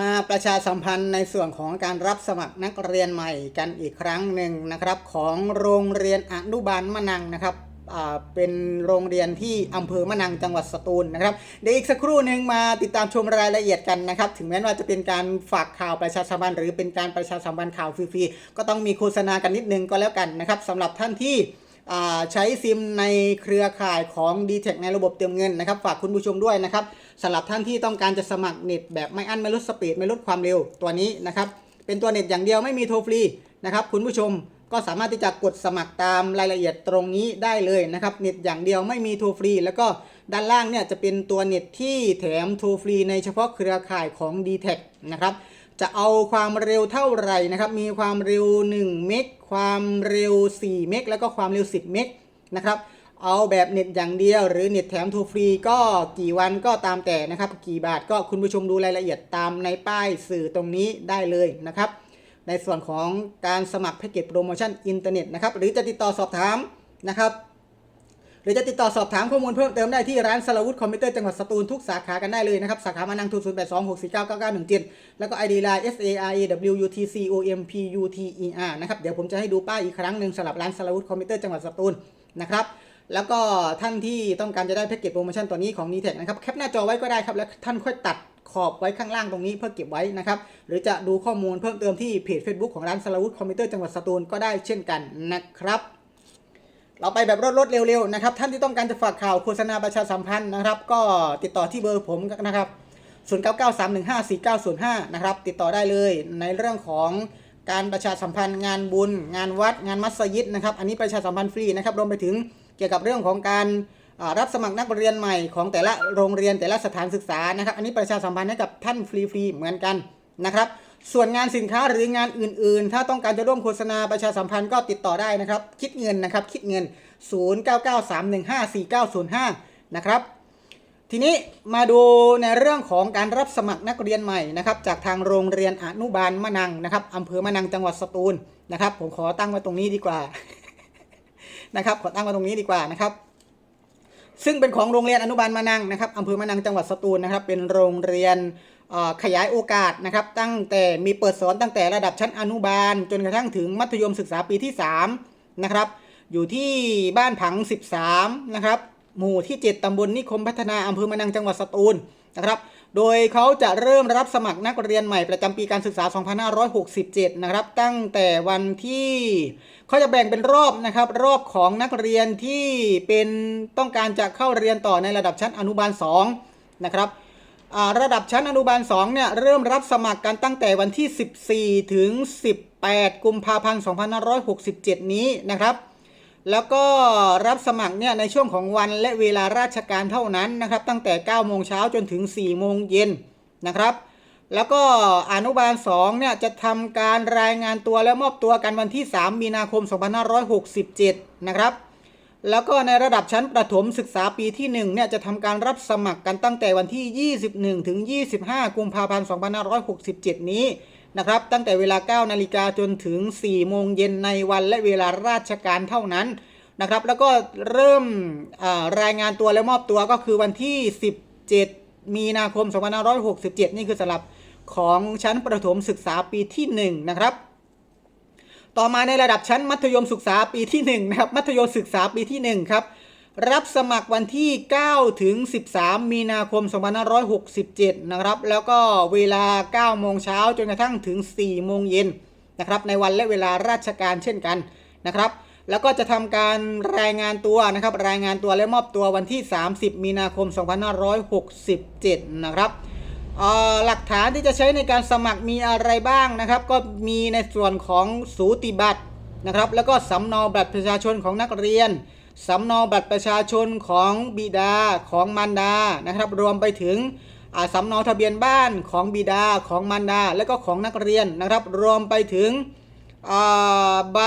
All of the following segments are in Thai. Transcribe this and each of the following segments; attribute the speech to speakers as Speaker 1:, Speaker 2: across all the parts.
Speaker 1: มาประชาสัมพันธ์ในส่วนของการรับสมัครนักเรียนใหม่กันอีกครั้งหนึ่งนะครับของโรงเรียนอนุบาลมะนังนะครับเป็นโรงเรียนที่อำเภอมะนังจังหวัดสตูลนะครับเดี๋ยวอีกสักครู่หนึ่งมาติดตามชมรายละเอียดกันนะครับ ถึงแม้ว่าจะเป็นการฝากข่าวประชาสัมพันธ์หรือเป็นการประชาสัมพันธ์ข่าวฟรีๆก็ต้องมีโฆษณากันนิดนึงก็แล้วกันนะครับสำหรับท่านที่ใช้ซิมในเครือข่ายของ d t แทในระบบเติมเงินนะครับ ฝากคุณผู้ชมด้วยนะครับ สำหรับท่านที่ต้องการจะสมัครเน็ตแบบไม่อั้นไม่ลดสปีดไม่ลดความเร็วตัวนี้นะครับเป็นตัวเน็ตอย่างเดียวไม่มีโทรฟรีนะครับคุณผู้ชมก็สามารถที่จะกดสมัครตามรายละเอียดตรงนี้ได้เลยนะครับเน็ตอย่างเดียวไม่มีโทรฟรี แล้วก็ด้านล่างเนี่ยจะเป็นตัวเน็ตที่แถมโทรฟรีในเฉพาะเครือข่ายของ d t แทนะครับจะเอาความเร็วเท่าไหร่นะครับมีความเร็ว 1 เมกความเร็ว 4 เมกแล้วก็ความเร็ว 10 เมกนะครับ เอาแบบเน็ตอย่างเดียว หรือเน็ตแถมทูฟรีก็กี่วันก็ตามแต่นะครับ กี่บาทก็คุณผู้ชมดูรายละเอียดตามในป้ายสื่อตรงนี้ได้เลยนะครับ ในส่วนของการสมัครแพ็กเกจโปรโมชั่นอินเทอร์เน็ตนะครับหรือจะติดต่อสอบถามนะครับ หรือจะติดต่อสอบถามข้อมูลเพิ่มเติมได้ที่ร้านสลาวุธคอมพิวเตอร์จังหวัดสตูลทุกสาขากันได้เลยนะครับ สาขามานังทุน0 8 2 6 4 9 9 9 1 7แล้วก็ ID Line S A R A W U T C O M P U T E R นะครับเดี๋ยวผมจะให้ดูป้ายอีกครั้งหนึ่งสำหรับร้านสลาวุธคอมพิวเตอร์จังหวัดสตูลนะครับ แล้วก็ท่านที่ต้องการจะได้แพ็กเกจโปรโมชั่นตัวนี้ของ n t e c นะครับแคปหน้าจอไว้ก็ได้ครับ แล้วท่านค่อยตัดขอบไว้ข้างล่างตรงนี้เพื่อเก็บไว้นะครับ หรือจะดูข้อมูลเพิ่มเติมที่เพจ Facebook ของร้านสลาวุธคอมพิวเตอร์จังหวัดสตูลก็ได้เช่นกันนะครับเราไปแบบรถๆเร็วๆนะครับ ท่านที่ต้องการจะฝากข่าวโฆษณาประชาสัมพันธ์นะครับ ก็ติดต่อที่เบอร์ผมนะครับ0993154905นะครับ ติดต่อได้เลยในเรื่องของการประชาสัมพันธ์งานบุญ งานวัด งานมัสยิดนะครับ อันนี้ประชาสัมพันธ์ฟรีนะครับ รวมไปถึง เกี่ยวกับเรื่องของการรับสมัครนักเรียนใหม่ของแต่ละโรงเรียนแต่ละสถานศึกษานะครับ อันนี้ประชาสัมพันธ์ให้กับท่านฟรีๆเหมือนกันนะครับส่วนงานสินค้าหรืองานอื่นๆ ถ้าต้องการจะร่วมโฆษณาประชาสัมพันธ์ก็ติดต่อได้นะครับ คิดเงินนะครับ คิดเงิน 0993154905 นะครับ ทีนี้มาดูในเรื่องของการรับสมัครนักเรียนใหม่นะครับ จากทางโรงเรียนอนุบาลมะนังนะครับอำเภอมะนังจังหวัดสตูลนะครับ ผมขอตั้งไว้ตรงนี้ดีกว่า นะครับขอตั้งไว้ตรงนี้ดีกว่านะครับ ซึ่งเป็นของโรงเรียนอนุบาลมะนังนะครับอำเภอมะนังจังหวัดสตูลนะครับ เป็นโรงเรียนขยายโอกาสนะครับ ตั้งแต่มีเปิดสอนตั้งแต่ระดับชั้นอนุบาล จนกระทั่งถึงมัธยมศึกษาปีที่3นะครับอยู่ที่บ้านผัง 13นะครับหมู่ที่ 7ตำบลนิคมพัฒนาอำเภอมะนังจังหวัดสตูลนะครับ โดยเขาจะเริ่มรับสมัครนักเรียนใหม่ประจำปีการศึกษา 2567 นะครับ ตั้งแต่วันที่เขาจะแบ่งเป็นรอบนะครับ รอบของนักเรียนที่เป็นต้องการจะเข้าเรียนต่อในระดับชั้นอนุบาล 2 นะครับระดับชั้นอนุบาล 2 เนี่ย เริ่มรับสมัครกันตั้งแต่วันที่ 14 ถึง 18 กุมภาพันธ์ 2567 นี้นะครับ แล้วก็รับสมัครเนี่ยในช่วงของวันและเวลาราชการเท่านั้นนะครับ ตั้งแต่ 9 โมงเช้าจนถึง 4 โมงเย็นนะครับ แล้วก็อนุบาล2เนี่ยจะทำการรายงานตัวและมอบตัวกันวันที่ 3 มีนาคม 2567 นะครับ แล้วก็ในระดับชั้นประถมศึกษาปีที่ 1 เนี่ยจะทำการรับสมัครกันตั้งแต่วันที่ 21 ถึง 25 กุมภาพันธ์ 2567 นี้ นะครับตั้งแต่เวลา 9 นาฬิกาจนถึง 4 โมงเย็นในวันและเวลาราชการเท่านั้นนะครับ แล้วก็เริ่มรายงานตัวและมอบตัวก็คือวันที่ 17 มีนาคม 2567 นี่คือสำหรับของชั้นประถมศึกษาปีที่ 1 นะครับ ต่อมาในระดับชั้นมัธยมศึกษาปีที่1นะครับมัธยมศึกษาปีที่1ครับ รับสมัครวันที่ 9 ถึง 13 มีนาคม 2567 นะครับ แล้วก็เวลา 9 โมงเช้าจนกระทั่งถึง 4 โมงเย็นนะครับ ในวันและเวลาราชการเช่นกันนะครับ แล้วก็จะทำการรายงานตัวนะครับ รายงานตัวและมอบตัววันที่ 30 มีนาคม 2567 นะครับหลักฐานที่จะใช้ในการสมัครมีอะไรบ้างนะครับ ก็มีในส่วนของสูติบัตรนะครับ แล้วก็สำเนาบัตรประชาชนของนักเรียน สำเนาบัตรประชาชนของบิดาของมารดานะครับ รวมไปถึงสำเนาทะเบียนบ้านของบิดาของมารดา และก็ของนักเรียนนะครับ รวมไปถึงใบ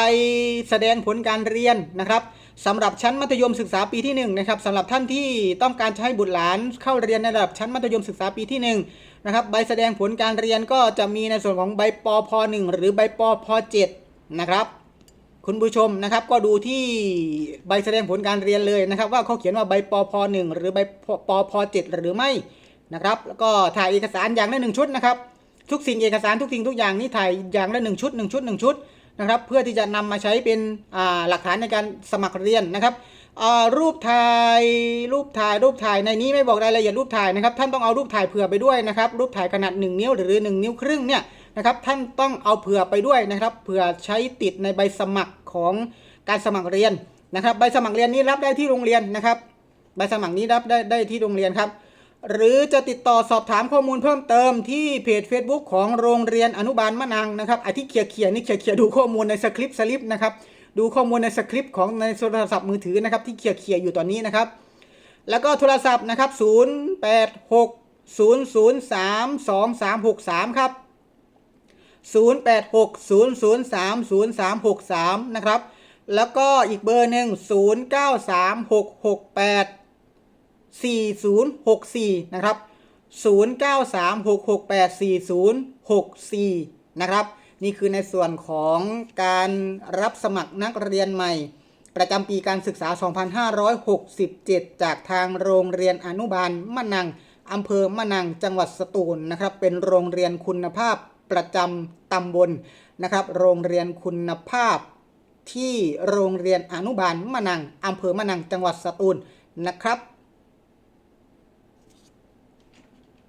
Speaker 1: แสดงผลการเรียนนะครับสำหรับชั้นมัธยมศึกษาปีที่1นะครับสำหรับท่านที่ต้องการจะให้บุตรหลานเข้าเรียนในระดับชั้นมัธยมศึกษาปีที่ 1 นะครับ ใบแสดงผลการเรียนก็จะมีในส่วนของใบปพ1หรือใบปพ7นะครับ คุณผู้ชมนะครับก็ดูที่ใบแสดงผลการเรียนเลยนะครับ ว่าเขาเขียนว่าใบปพ1หรือใบปพ7หรือไม่นะครับ แล้วก็ถ่ายเอกสารอย่างละหนึ่งชุดนะครับ ทุกสิ่งเอกสารทุกสิ่งทุกอย่างนี่ถ่ายอย่างละหนึ่งชุดหนึ่งชุดหนึ่งชุดนะครับ เพื่อที่จะนำมาใช้เป็นหลักฐานในการสมัครเรียนนะครับรูปถ่ายรูปถ่ายรูปถ่ายในนี้ไม่บอกรายละเอียดรูปถ่ายนะครับ ท่านต้องเอารูปถ่ายเผื่อไปด้วยนะครับ รูปถ่ายขนาด 1 นิ้วหรือ 1 นิ้วครึ่งเนี่ย นะครับท่านต้องเอาเผื่อไปด้วยนะครับเผื่อใช้ติดในใบสมัครของการสมัครเรียนนะครับ ใบสมัครเรียนนี้รับได้ที่โรงเรียนนะครับ ใบสมัครนี้รับได้ได้ที่โรงเรียนครับ หรือจะติดต่อสอบถามข้อมูลเพิ่มเติมที่เพจ Facebook ของโรงเรียนอนุบาลมะนังนะครับไอที่เขียเขียนี่เขียเขียดูข้อมูลในสคริปต์สลิปนะครับดูข้อมูลในสคริปต์ของในโทรศัพท์มือถือนะครับที่เขียเขียอยู่ตอนนี้นะครับ แล้วก็โทรศัพท์นะครับ 0860032363 ครับ 0860030363 นะครับ แล้วก็อีกเบอร์หนึ่ง0936684064 นะครับ 0936684064 นะครับ นี่คือในส่วนของการรับสมัครนักเรียนใหม่ ประจำปีการศึกษา 2567 จากทางโรงเรียนอนุบาลมะนังอำเภอมะนังจังหวัดสตูลนะครับ เป็นโรงเรียนคุณภาพ ประจำตำบลนะครับ โรงเรียนคุณภาพที่โรงเรียนอนุบาลมะนังอำเภอมะนังจังหวัดสตูลนะครับ